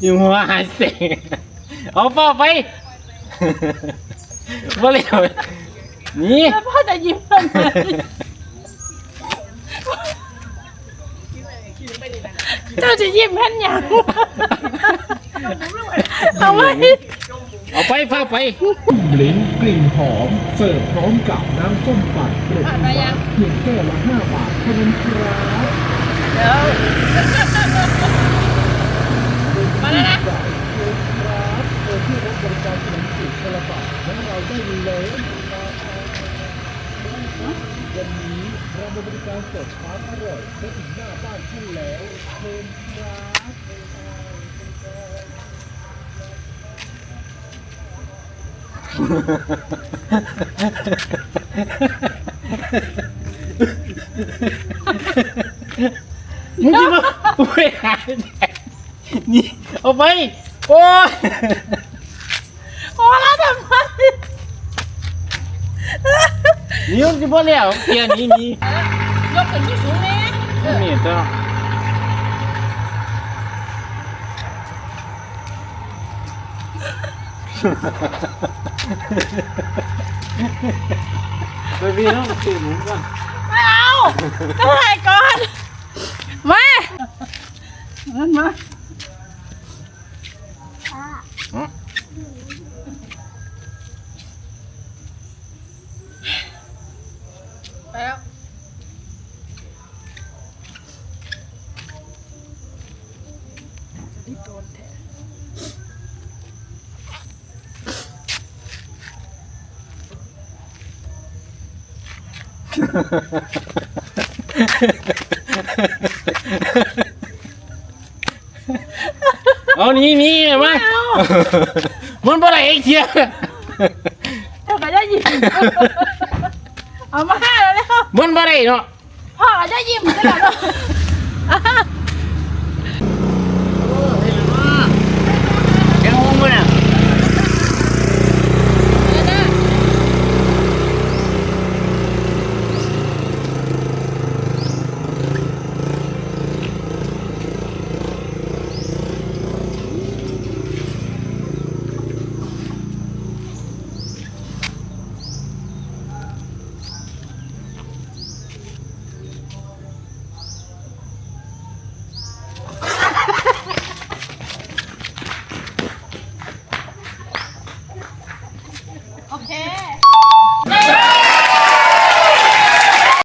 อยู่หัวหายเสียเอาเป้าไปบ่เลยนี่ แล้วพ่อจะยิ้มทำไม เจ้าจะยิ้มแค่ยังเอาไว้เอาไปฟ้าไปลิ้นกลิ่นหอม เสิร์ฟพร้อมกับน้ำส้มปั่นเกล็ดฟักเพียงแก้วละ5บาทเท่านั้นครับเดี๋ยวมาแล้วนะจ่ายเองครับโดยที่รับบริการขนมจีบกระบะของเราได้เลยนะครับวันนี้เราบริการเสิร์ฟความอร่อยไปถึงหน้าบ้านท่ มึงจะมาไปหานี่เอาไป โอ้ยโอ้แล้วทำไมนี่มันจะบ่แล้วเกียร์นี้นี่ยกขึ้นที่สูงแม่นี่ต้อง ไปพี่ต้องตื่นหมุนก่อนไม่เอาก็ถ่ายก่อนมามันมาไปแล้ว เอานี่นี่มามันบ่ได้ไอ้เชี่ยเจ้าก็จะยิ้มเอามาห้าแล้วแล้วมันบ่ได้เนาะพ่อก็จะยิ้มกันแล้ว